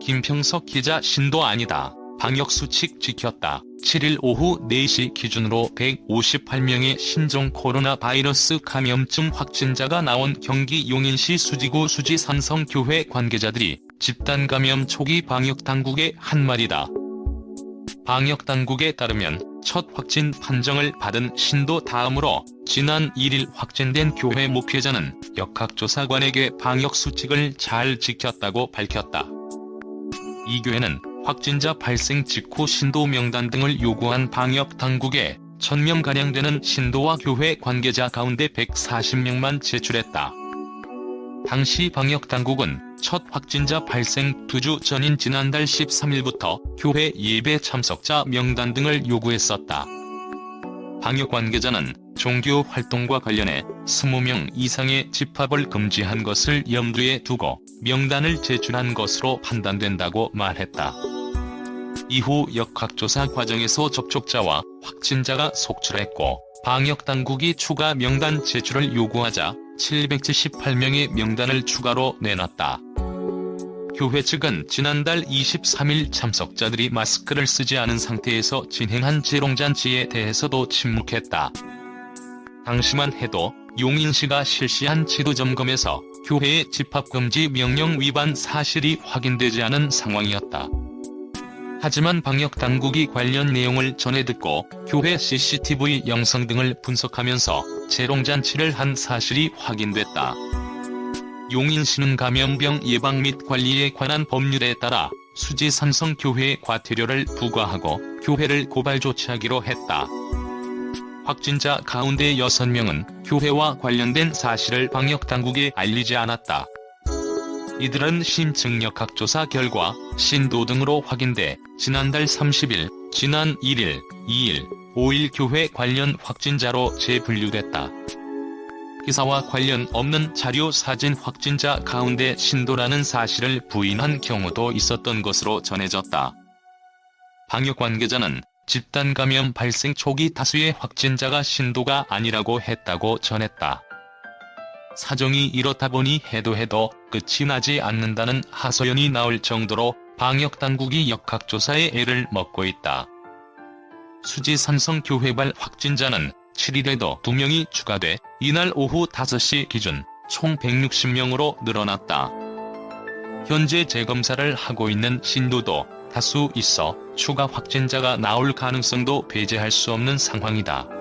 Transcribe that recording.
김평석 기자 신도 아니다. 방역수칙 지켰다. 7일 오후 4시 기준으로 158명의 신종 코로나 바이러스 감염증 확진자가 나온 경기 용인시 수지구 수지 삼성교회 관계자들이 집단 감염 초기 방역 당국의 한 말이다. 방역 당국에 따르면 첫 확진 판정을 받은 신도 다음으로 지난 1일 확진된 교회 목회자는 역학조사관에게 방역 수칙을 잘 지켰다고 밝혔다. 이 교회는 확진자 발생 직후 신도 명단 등을 요구한 방역 당국에 1000명 가량 되는 신도와 교회 관계자 가운데 140명만 제출했다. 당시 방역 당국은 첫 확진자 발생 2주 전인 지난달 13일부터 교회 예배 참석자 명단 등을 요구했었다. 방역 관계자는 종교 활동과 관련해 20명 이상의 집합을 금지한 것을 염두에 두고 명단을 제출한 것으로 판단된다고 말했다. 이후 역학조사 과정에서 접촉자와 확진자가 속출했고 방역당국이 추가 명단 제출을 요구하자 778명의 명단을 추가로 내놨다. 교회 측은 지난달 23일 참석자들이 마스크를 쓰지 않은 상태에서 진행한 재롱잔치에 대해서도 침묵했다. 당시만 해도 용인시가 실시한 지도 점검에서 교회의 집합금지 명령 위반 사실이 확인되지 않은 상황이었다. 하지만 방역 당국이 관련 내용을 전해 듣고 교회 CCTV 영상 등을 분석하면서 재롱잔치를 한 사실이 확인됐다. 용인시는 감염병 예방 및 관리에 관한 법률에 따라 수지 삼성교회에 과태료를 부과하고 교회를 고발 조치하기로 했다. 확진자 가운데 6명은 교회와 관련된 사실을 방역당국에 알리지 않았다. 이들은 심층역학조사 결과 신도 등으로 확인돼 지난달 30일, 지난 1일, 2일, 5일 교회 관련 확진자로 재분류됐다. 기사와 관련 없는 자료 사진 확진자 가운데 신도라는 사실을 부인한 경우도 있었던 것으로 전해졌다. 방역 관계자는 집단 감염 발생 초기 다수의 확진자가 신도가 아니라고 했다고 전했다. 사정이 이렇다 보니 해도 해도 끝이 나지 않는다는 하소연이 나올 정도로 방역 당국이 역학조사에 애를 먹고 있다. 수지 삼성 교회발 확진자는 7일에도 2명이 추가돼 이날 오후 5시 기준 총 160명으로 늘어났다. 현재 재검사를 하고 있는 신도도 다수 있어 추가 확진자가 나올 가능성도 배제할 수 없는 상황이다.